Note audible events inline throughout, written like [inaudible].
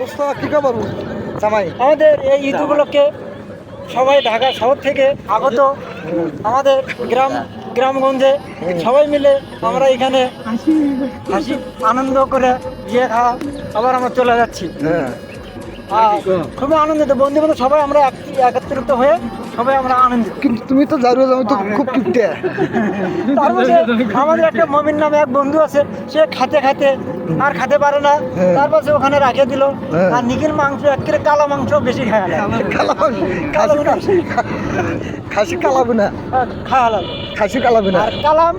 দোস্ত কি খবর? জামাই। আমাদের এই ঈদ উপলক্ষে সবাই ঢাকা শহর থেকে আগত আমাদের গ্রাম গ্রামগঞ্জে সবাই মিলে আমরা এখানে হাসি আনন্দ করে ইয়ে খাওয়া আবার আমরা চলে যাচ্ছি। হ্যাঁ। খুবই আনন্দিত। বন্ধু বান্ধব সবাই আমরা এক- একত্রিত হয়ে সবাই আমরা আনন্দিত। কিন্তু তুমি তো জানো আমি তো খুব কিপটে। তার মধ্যে আমাদের একটা মমিন নামে এক বন্ধু আছে সে খাতে খাতে আর খেতে পারে না। হ্যাঁ। তারপর সে ওখানে রাখে দিল। হ্যাঁ। আর নিখিল মাংস একেবারে কালো মাংস বেশি খায় না। কালা খাসি খাসি কালাবো না। খাওয়া খাসি কালাবো না আর কালাম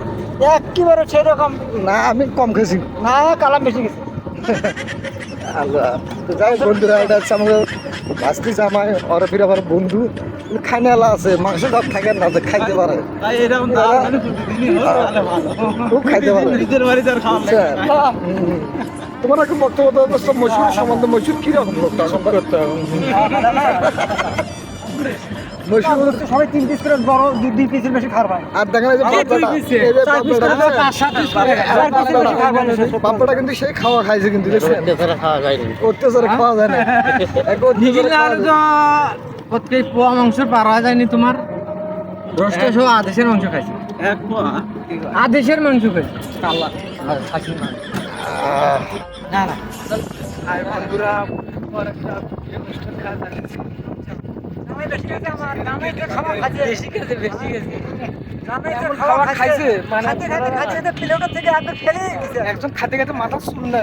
একেবারে সেরকম। না আমি কম খাসি। না কালাম বেশি গেছে আল্লাহ। তো যাই বন্ধুরা এটা হচ্ছে আমাদের ভাস্তি জামাই ওরা ফিরে আবার বন্ধু। খাইনালা আছে মাংস ভাত থাকে না যে খাইতে পারে। খুব খাইতে পারে। আচ্ছা, তোমার একটা বক্তব্য দেওয়া দোস্ত মশুর সম্বন্ধে মশুর কীরকম? লোকটা করতে মশুর সবাই তিন পিস করে বড় দুই পিসের বেশি খাবার পায়। আর কিন্তু সেই খাওয়া খাইছে কিন্তু অত্যাচারে খাওয়া যায় না। অত্যাচারে খাওয়া যায়। প্রত্যেক পোয়া মাংস পারা যায়নি তোমার? সহ আদেশের মাংস খাইছি। আদেশের মাংস খাইছি। না না। একজন খাতে খাতে মাথা শুন না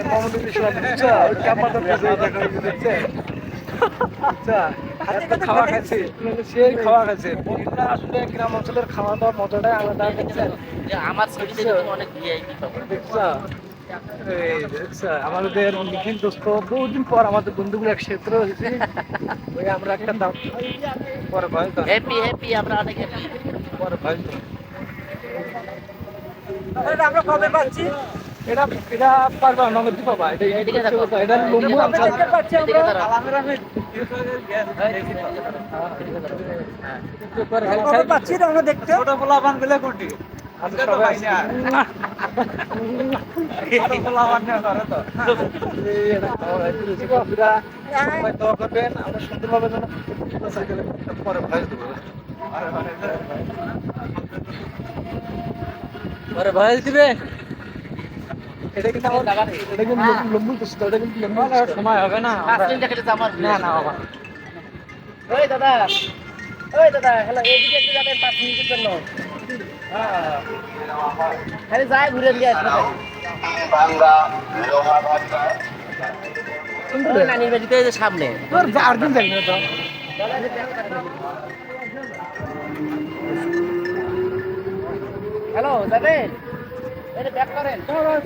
খাওয়া সেই খাওয়া আসলে গ্রাম অঞ্চলের খাওয়া দাওয়ার মজাটাই আলাদা আমার তুমি অনেক ভিআইপি দেখছ আমাদের নিখিল দোস্ত বহুদিন পর আমাদের বন্ধুগুলো একসাথে হয়েছে ওই আমরা একটা দাম পরে ভয় তো। হ্যাপি হ্যাপি আমরা অনেক হ্যাপি পরে ভয় তো। আমরা কবে পাচ্ছি? এটা এটা পারবা নগদ পাবা এটা এটা লম্বু কবে দেখতে পাচ্ছি আমরা। আমরা দেখতে? আচ্ছা এই এটা খাওয়া পরে ভয়েস দেবো। এটা কিন্তু আমার- এটা কিন্তু লম্বু- এটা কিন্তু লম্বু সময় হবে না পাঁচ মিনিট দেখলে তো আমার। না না বাবা ওই দাদা ওই দাদা হ্যালো এইদিকে একটু যাবেন পাঁচ মিনিটের জন্য। খালি যাই ঘুরে দিয়ে আসবে সামনে। তোর যা- আর দিন যাবি না তো। হ্যালো যাবেন? এটা ব্যাক করেন। ওই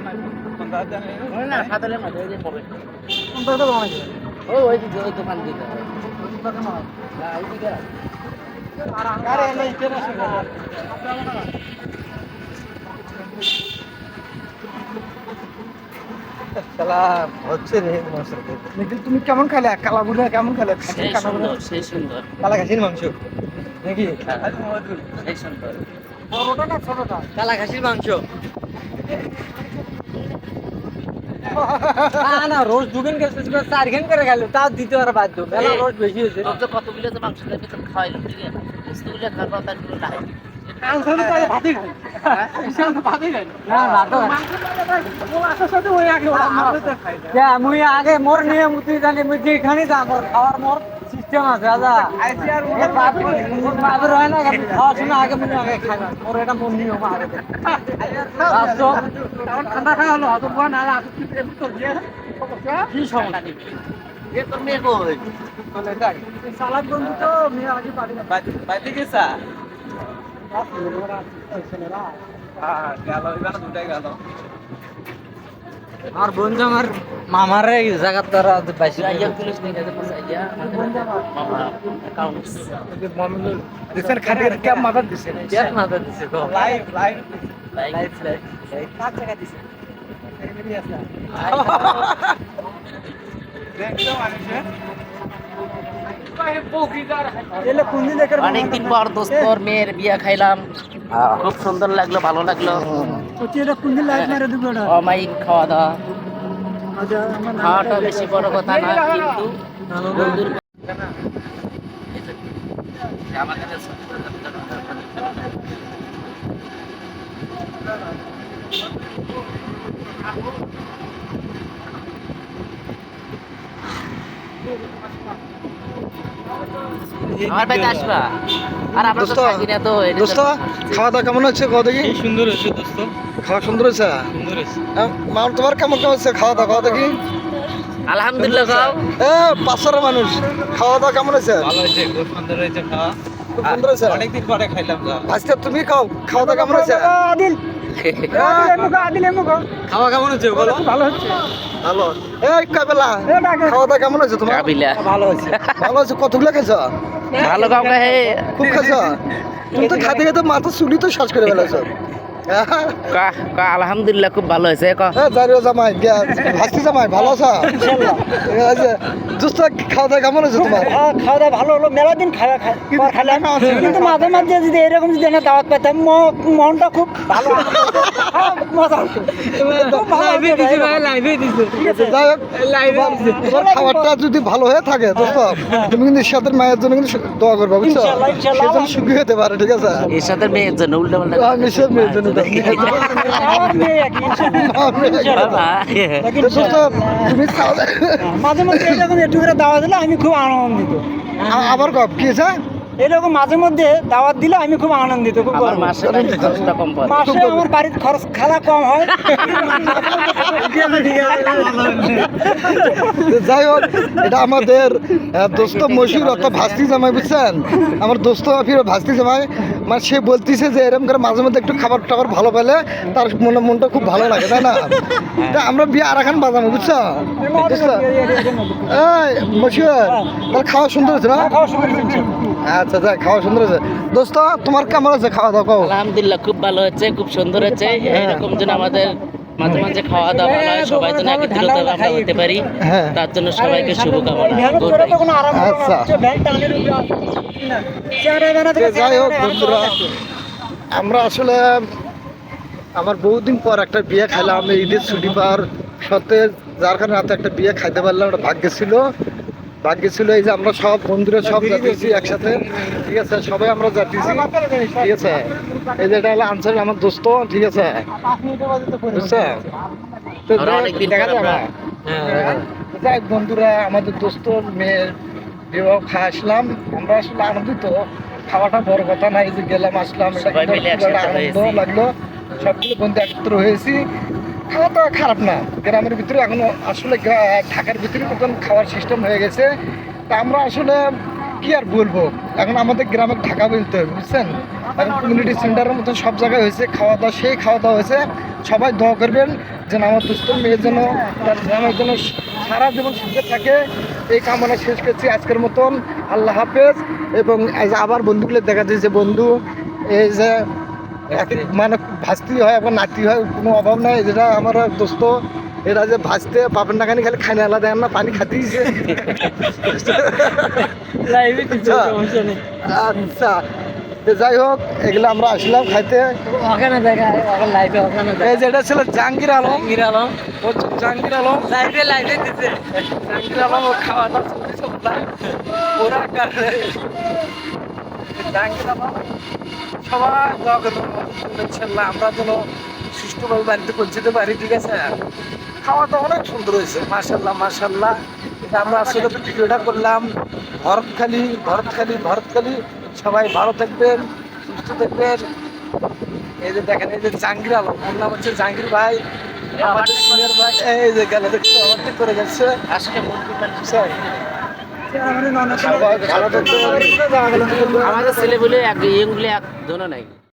না সাঁতারের মাঝে ওই যে পড়ে। ওই ওই দিকে ওই দোকান না। তুমি কেমন খেলে? কালাবুড়া কেমন খেলে? কালা খাসির মাংস। নাকি? সেই সুন্দর। বড়টা না ছোটটা? কালা খাসির মাংস। না না রোজ দুদিন গেছে চার ঘেন করে গেল তাও দিতে বাদ বাধ্য বেলা রোজ বেশি হয়েছে। রোজ কতগুলো তো মাংস দেবে তো খাওয়াইলো ঠিক আছে? বস্তুগুলো খাবার তার কোনো নাই। মুই আগে মোর নিয়ম তুই জানি মুই যেখানে যাম মোর খাওয়ার মোর আছে দাদা? বাপের হয় না খাওয়ার সময় আগে আগে খাই না। এটা আগে থেকে। ঠান্ডা খাওয়া হলো অত ভয় না আর কি সমস্যা? এ তোর মেয়ে কই? সালাদ বন্ধু তো মেয়ে আগে পারি না বাইতে গেছা? আর মামার এই জায়গার বন্ধু আমার মামার পাশে আইয়া মামা দিছেন খাটের ক্যাপ মাথা দিছেন। পেট মাথা দিছে গো লাইভ লাইভ জায়গা দিছে। দেখছ মানুষে অনেকদিন পর দোস্তর মেয়ের বিয়া খাইলাম। খুব সুন্দর লাগল ভালো লাগল। অমায়িক খাওয়া দাওয়া খাওয়াটা বেশি বড় কথা না কিন্তু আমাদের আমার বাড়িতে আসবা। আর আমরা তো থাকি না তো দোস্ত খাওয়া দাওয়া কেমন হচ্ছে কত দেখি? সুন্দর হয়েছে দোস্ত। খাওয়া সুন্দর হয়েছে? সুন্দর হয়েছে। হ্যাঁ, মাম তোমার কেমন কেমন হচ্ছে খাওয়া দাওয়া খাওয়া দেখি। আলহামদুলিল্লাহ খাও। এ পাঁচশোর মানুষ। খাওয়া দাওয়া কেমন হয়েছে? ভালো হয়েছে খুব সুন্দর হয়েছে খাওয়া। খুব সুন্দর হয়েছে? অনেকদিন পরে খাইলাম আজকে তুমি খাও খাওয়া দাওয়া কেমন হয়েছে? আদিল। [laughs] খাওয়া কেমন হচ্ছে বলো ভালো হচ্ছে ভালো এই কাবেলা এ ডাকে খাওয়া দাওয়া কেমন হয়েছে তোমার? কাবিলা। ভালো হচ্ছে ভালো কতগুলো খেয়েছো ভালো খুব খেয়েছো তুমি তো খাতে খেতে মাথা চুলি তো সাজ করে ফেলেছো। আলহামদুলিল্লাহ খুব ভালো হয়েছে ক। হ্যাঁ জারিও জামাই ভাস্তি জামাই ভালো আছো? খাওয়া দাওয়া কেমন হয়েছে তোমার? খাওয়া দাওয়া ভালো হলো মেলা দিন খাওয়া কিন্তু মাঝে মাঝে যদি এরকম যদি দাওয়াত পেতাম মনটা খুব ভালো হ্যাঁ, মজা হতো। তোমার- খাবারটা যদি ভালো হয়ে থাকে দোস্ত তুমি কিন্তু মায়ের জন্য কিন্তু দোয়া করবে বুঝছ? ইনশাল্লাহ, ইনশাল্লাহ। সেজন্য সুখী হতে পারে ঠিক আছে? এর মেয়ের জন্য উল্টা পাল্টা আমি মেয়ের জন্য। তুমি খাওয়া মাঝে মাঝে এরকম একটু করে দাওয়াত দিলে আমি খুব আনন্দিত। আবার কব কি এরকম মাঝে মধ্যে দাওয়াত দিলে আমি খুব আনন্দিত খুব। মাসে আমার বাড়ির খরচ খালা কম হয়। যাই হোক এটা আমাদের দোস্ত মশির অত ভাস্তি জামাই বুঝছেন? আমার দোস্ত ফির ভাস্তি জামাই। মানে সে বলতেছে যে এরকম করে মাঝে মধ্যে একটু খাবার টাবার ভালো পেলে তার মনে মনটা খুব ভালো লাগে তাই না? তা আমরা বিয়ে আর এখন বাজাবো বুঝছ? বুঝছ? এই মশিয়ার তাহলে খাওয়া সুন্দর হয়েছে না? আচ্ছা আচ্ছা খাওয়া সুন্দর হয়েছে। দোস্ত তোমার কেমন আছে খাওয়া দাওয়া? আলহামদুলিল্লাহ খুব ভালো হচ্ছে খুব সুন্দর হচ্ছে এরকম যেন আমাদের মাঝে মাঝে খাওয়া দাওয়া ভালো হয় সবাই যেন একত্রিত আমরা হতে পারি হ্যাঁ। তার জন্য সবাইকে শুভকামনা। আচ্ছা। যাই হোক বন্ধুরা আমরা আসলে আমার বহুদিন পর একটা বিয়ে খাইলাম এই ঈদের ছুটি পাওয়ার সত্ত্বে যার কারণে রাতে একটা বিয়ে খাইতে পারলাম ওটা ভাগ্য ছিল ভাগ্য ছিল এই যে আমরা সব বন্ধুরা সব যাতেছি একসাথে ঠিক আছে সবাই আমরা যাতেছি ঠিক আছে। এই যে এটা হলো আনসার আমার দোস্ত ঠিক আছে। তো দেখা হ্যাঁ বন্ধুরা আমাদের দোস্ত মেয়ের বিবাহ খাওয়া আসলাম। আমরা আসলে আনন্দিত। খাওয়াটা বড় কথা না এই যে গেলাম আসলাম। এটা আনন্দ লাগল। সবগুলো বন্ধু একত্র হয়েছি। খাওয়া দাওয়া খারাপ না। গ্রামের ভিতরে এখন আসলে ঢাকার ভিতরে মতন খাওয়ার সিস্টেম হয়ে গেছে। তা আমরা আসলে কি আর বলব? এখন আমাদের গ্রামে ঢাকা বলতে হবে বুঝছেন? এখন কমিউনিটি সেন্টারের মতন সব জায়গায় হয়েছে, খাওয়া দাওয়া, সেই খাওয়া দাওয়া হয়েছে। সবাই দোয়া করবেন যেন আমার দুস্থ মেয়ের জন্য তার গ্রামের জন্য সারা জীবন সুখে থাকে। এই কামনা শেষ করছি আজকের মতন। আল্লাহ হাফেজ। এবং আবার বন্ধুগুলো দেখা যাচ্ছে বন্ধু। এই যে মানে ভাস্তি হয় এবং নাতি হয় কোনো অভাব নাই। যেটা আমার দোস্ত এরা যে ভাজতে পাপের নাকানি খালি খাইলে আলাদা না পানি খাতে দিছে। আচ্ছা। আচ্ছা। যাই হোক এগুলো আমরা আসলাম খাইতে। ওখানে দেখা লাইভে ওখানে এই যে এটা ছিল জাহাঙ্গীর আলম। গিরালাম ও হচ্ছে জাহাঙ্গীর আলম। লাইভে লাইভে দিচ্ছে জাহাঙ্গীর আলম ও খাওয়া দাওয়া ওরা কারণে জাহাঙ্গীর আলম সবাই ইনশাল্লাহ আমরা যেন সুষ্ঠুভাবে বাড়িতে পৌঁছতে পারি ঠিক আছে খাওয়া তো অনেক সুন্দর হয়েছে মার্শাল্লাহ মার্শাল্লাহ এটা আমরা আসলে ভিডিওটা করলাম ভরতখালি ভরতখালি ভরতখালি সবাই ভালো থাকবেন সুস্থ থাকবেন এই যে দেখেন এই যে জাহাঙ্গীর আলম ওর নাম হচ্ছে জাহাঙ্গীর ভাই আমাদের সিনিয়র ভাই এই যে গেল আমাদের করে যাচ্ছে আসলে আমাদের ছেলে বলে এক ইয়েগুলো এক জন নাই।